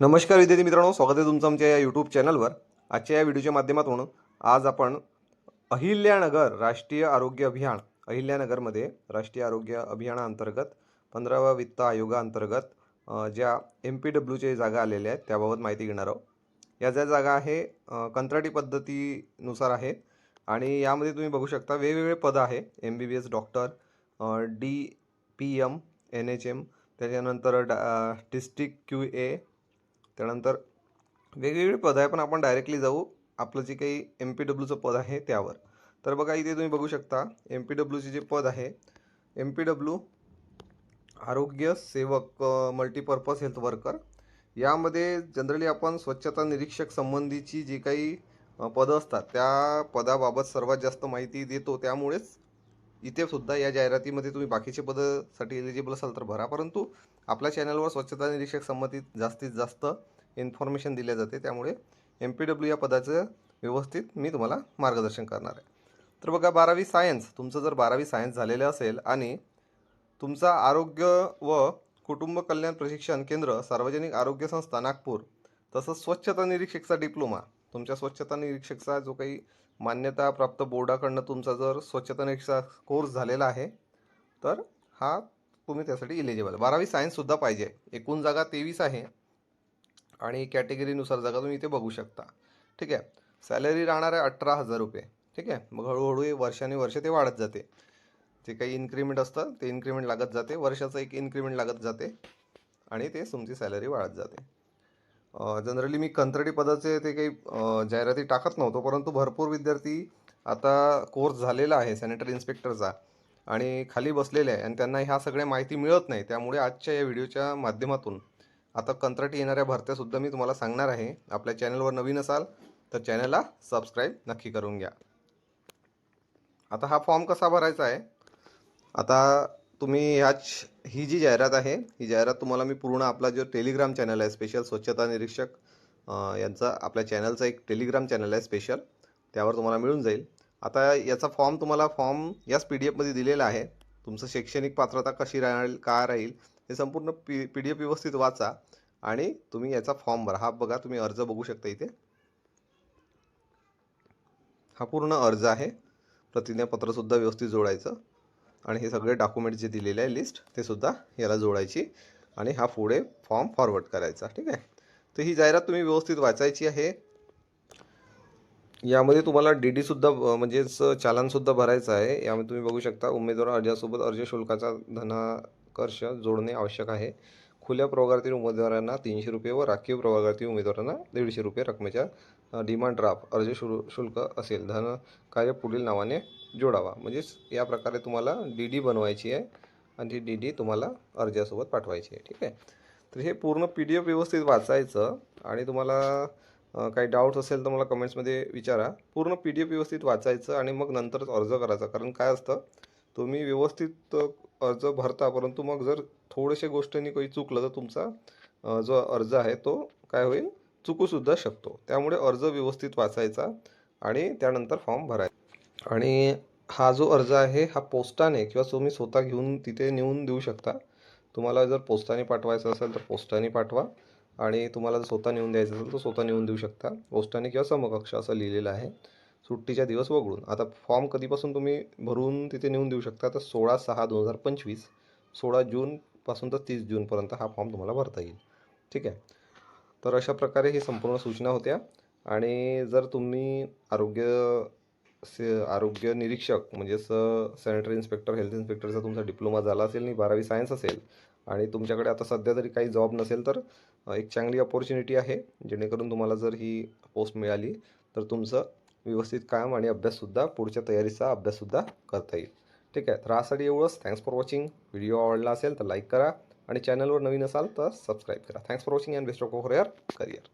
नमस्कार विद्यार्थी मित्रांनो स्वागत आहे तुमचं आमच्या या यूट्यूब चॅनलवर आजच्या या व्हिडिओच्या माध्यमातून आज आपण अहिल्यानगर राष्ट्रीय आरोग्य अभियान अहिल्यानगरमध्ये राष्ट्रीय आरोग्य अभियानाअंतर्गत पंधरावा वित्त आयोगाअंतर्गत ज्या एम पी डब्ल्यूचे जागा आलेल्या आहेत त्याबाबत माहिती घेणार आहोत. या ज्या जागा आहे कंत्राटी पद्धतीनुसार आहे आणि यामध्ये तुम्ही बघू शकता वेगवेगळे पदं आहे. M B B S doctor D P M N H M त्याच्यानंतर डा डिस्ट्रिक्ट क्यू ए त्यानंतर वेगवेगळी पदं आहे पण आपण डायरेक्टली जाऊ. आपलं जे काही एम पी डब्ल्यूचं पद आहे त्यावर. तर बघा इथे तुम्ही बघू शकता एम पी डब्ल्यूचे जे पद आहे एम पी डब्ल्यू आरोग्य सेवक मल्टीपर्पज हेल्थ वर्कर यामध्ये जनरली आपण स्वच्छता निरीक्षक संबंधीची जी काही पदं असतात त्या पदाबाबत सर्वात जास्त माहिती देतो. त्यामुळेच इथे सुद्धा या जाहिरातीमध्ये तुम्ही बाकीचे पदासाठी एलिजिबल असाल तर भरा. परंतु आपल्या चॅनलवर स्वच्छता निरीक्षक संबंधित जास्तीत जास्त इन्फॉर्मेशन दिल्या जाते. त्यामुळे एम पी डब्ल्यू या पदाचं व्यवस्थित मी तुम्हाला मार्गदर्शन करणार आहे. तर बघा बारावी सायन्स तुमचं जर बारावी सायन्स झालेलं असेल आणि तुमचा आरोग्य व कुटुंब कल्याण प्रशिक्षण केंद्र सार्वजनिक आरोग्य संस्था नागपूर तसंच स्वच्छता निरीक्षकचा डिप्लोमा तुमच्या स्वच्छता निरीक्षकचा जो काही मान्यताप्राप्त बोर्डाकडनं तुमचा जर स्वच्छता कोर्स झालेला आहे तर हा तुम्ही त्यासाठी इलिजिबल बारावी सायन्ससुद्धा पाहिजे. एकूण जागा तेवीस आहे आणि कॅटेगरीनुसार जागा तुम्ही इथे बघू शकता. ठीक आहे? सॅलरी राहणार आहे अठरा हजार रुपये. ठीक आहे? मग हळूहळू वर्षाने वर्ष ते वाढत जाते. जे काही इन्क्रीमेंट असतं ते इन्क्रीमेंट लागत जाते. वर्षाचं एक इन्क्रीमेंट लागत जाते आणि ते तुमची सॅलरी वाढत जाते. जनरली मी कंत्राटी पदाचे ते काही जाहिराती टाकत नव्हतो परंतु भरपूर विद्यार्थी आता कोर्स झालेला आहे सॅनिटरी इन्स्पेक्टरचा आणि खाली बसलेले आहे आणि त्यांना ह्या सगळ्या माहिती मिळत नाही त्यामुळे आजच्या या व्हिडिओच्या माध्यमातून आता कंत्राटी येणाऱ्या भरत्यासुद्धा मी तुम्हाला सांगणार आहे. आपल्या चॅनलवर नवीन असाल तर चॅनलला सबस्क्राईब नक्की करून घ्या. आता हा फॉर्म कसा भरायचा आहे? आता तुम्ही ह्याच ही जी जाहिरात आहे ही जाहिरात तुम्हाला मी पूर्ण आपला जो टेलिग्राम चॅनल आहे स्पेशल स्वच्छता निरीक्षक यांचा आपल्या चॅनलचा एक टेलिग्राम चॅनल आहे स्पेशल त्यावर तुम्हाला मिळून जाईल. आता याचा फॉर्म तुम्हाला फॉर्म याच पी डी एफमध्ये दिलेला आहे. तुमचं शैक्षणिक पात्रता कशी राहील काय राहील हे संपूर्ण पी पी डी एफ व्यवस्थित वाचा आणि तुम्ही याचा फॉर्म भरा. हा बघा तुम्ही अर्ज बघू शकता इथे. हा पूर्ण अर्ज आहे. प्रतिज्ञापत्रसुद्धा व्यवस्थित जोडायचं. आणि हे सगळे डॉक्युमेंट जे दिलेले आहे लिस्ट ते सुद्धा याला जोडायची आणि हा पुढे फॉर्म फॉरवर्ड करायचा ठीक आहे? तर ही जाहिरात तुम्ही व्यवस्थित वाचायची आहे. यामध्ये तुम्हाला डी डीसुद्धा म्हणजेच चालानसुद्धा भरायचं आहे. यामध्ये तुम्ही बघू शकता उमेदवार अर्जासोबत अर्ज शुल्काचा धनाकर्ष जोडणे आवश्यक आहे. खुल्या प्रवर्गातील उमेदवारांना तीनशे रुपये व राखीव प्रवर्गातील उमेदवारांना दीडशे रुपये रकमेच्या डिमांड ड्राफ्ट अर्ज शुल्क असेल. धन कार्य पुढील नावाने जोडावा. म्हणजेच या प्रकारे तुम्हाला डी डी बनवायची आहे आणि ती डी डी तुम्हाला अर्जासोबत पाठवायची आहे. ठीक आहे? तर हे पूर्ण पी डी एफ व्यवस्थित वाचायचं आणि तुम्हाला काही डाऊट्स असेल तर मला कमेंट्समध्ये विचारा. पूर्ण पी डी एफ व्यवस्थित वाचायचं आणि मग नंतरच अर्ज करायचा. कारण काय असतं तुम्ही व्यवस्थित अर्ज भरता परंतु मग जर थोडेसे गोष्टींनी काही चुकलं तर तुमचा जो अर्ज आहे तो काय होईल? चुकूसुद्धा शकतो. त्यामुळे अर्ज व्यवस्थित वाचायचा आणि त्यानंतर फॉर्म भरायचा. आणि हा जो अर्ज आहे हा पोस्टाने किंवा तुम्ही स्वतः घेऊन तिथे नेऊन देऊ शकता. तुम्हाला जर पोस्टाने पाठवायचं असेल तर पोस्टाने पाठवा. आणि तुम्हाला जर स्वतः नेऊन द्यायचं असेल तर स्वतः नेऊन देऊ शकता. पोस्टाने किंवा समकक्ष असं लिहिलेलं आहे. सुट्टीच्या दिवस वगळून. आता फॉर्म कधीपासून तुम्ही भरून तिथे नेऊन देऊ शकता? तर सोळा सहा दोन हजार पंचवीस सोळा जूनपासून तर तीस जूनपर्यंत हा फॉर्म तुम्हाला भरता येईल. ठीक आहे? तर अशा प्रकारे ही संपूर्ण सूचना होत्या. आणि जर तुम्ही आरोग्य से आरोग्य निरीक्षक म्हणजेच सॅनिटरी इन्स्पेक्टर हेल्थ इन्स्पेक्टरचा तुमचा डिप्लोमा झाला असेल आणि बारावी सायन्स असेल आणि तुमच्याकडे आता सध्या तरी काही जॉब नसेल तर एक चांगली अपॉर्च्युनिटी आहे. जेणेकरून तुम्हाला जर ही पोस्ट मिळाली तर तुमचं व्यवस्थित काम आणि अभ्याससुद्धा पुढच्या तयारीचा अभ्याससुद्धा करता येईल. ठीक आहे? तर आजसाठी एवढंच. थँक्स फॉर वॉचिंग व्हिडिओ आवडला असेल तर लाईक करा आणि चॅनलवर नवीन असाल तर सबस्क्राईब करा. Thanks for watching and best of for your career